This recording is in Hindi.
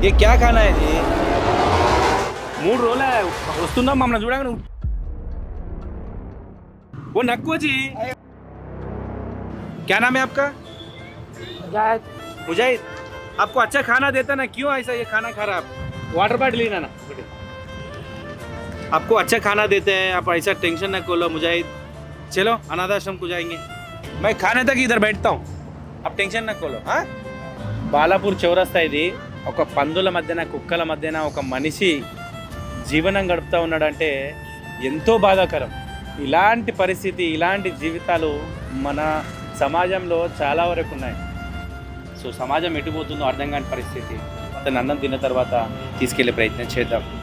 ये क्या खाना है जी మూడు రోజులే వస్తున్నాం మమ్మల్ని చూడగా నువ్వు वो नक्को जी क्या नाम है आपका जायद मुजाहिद आपको अच्छा खाना देता ना क्यों ऐसा ये खाना खा रहा है आप वाटर बॉटल लेना ना आपको अच्छा खाना देते हैं आप ऐसा टेंशन ना खोलो मुजाहिद चलो अनाथ आश्रम को जाएंगे मैं खाने तक इधर बैठता हूँ आप టెన్షన్ నా కోలో బాలాపూర్ చౌరస్తా ఇది ఒక పందుల మధ్యన కుక్కల మధ్యన ఒక మనిషి జీవనం గడుపుతూ ఉన్నాడంటే ఎంతో బాధాకరం. ఇలాంటి పరిస్థితి ఇలాంటి జీవితాలు మన సమాజంలో చాలా వరకు ఉన్నాయి. సో సమాజం ఎటుపోతుందో అర్థం కాని పరిస్థితి. అతను అన్నం తిన్న తర్వాత తీసుకెళ్ళే ప్రయత్నం చేద్దాం.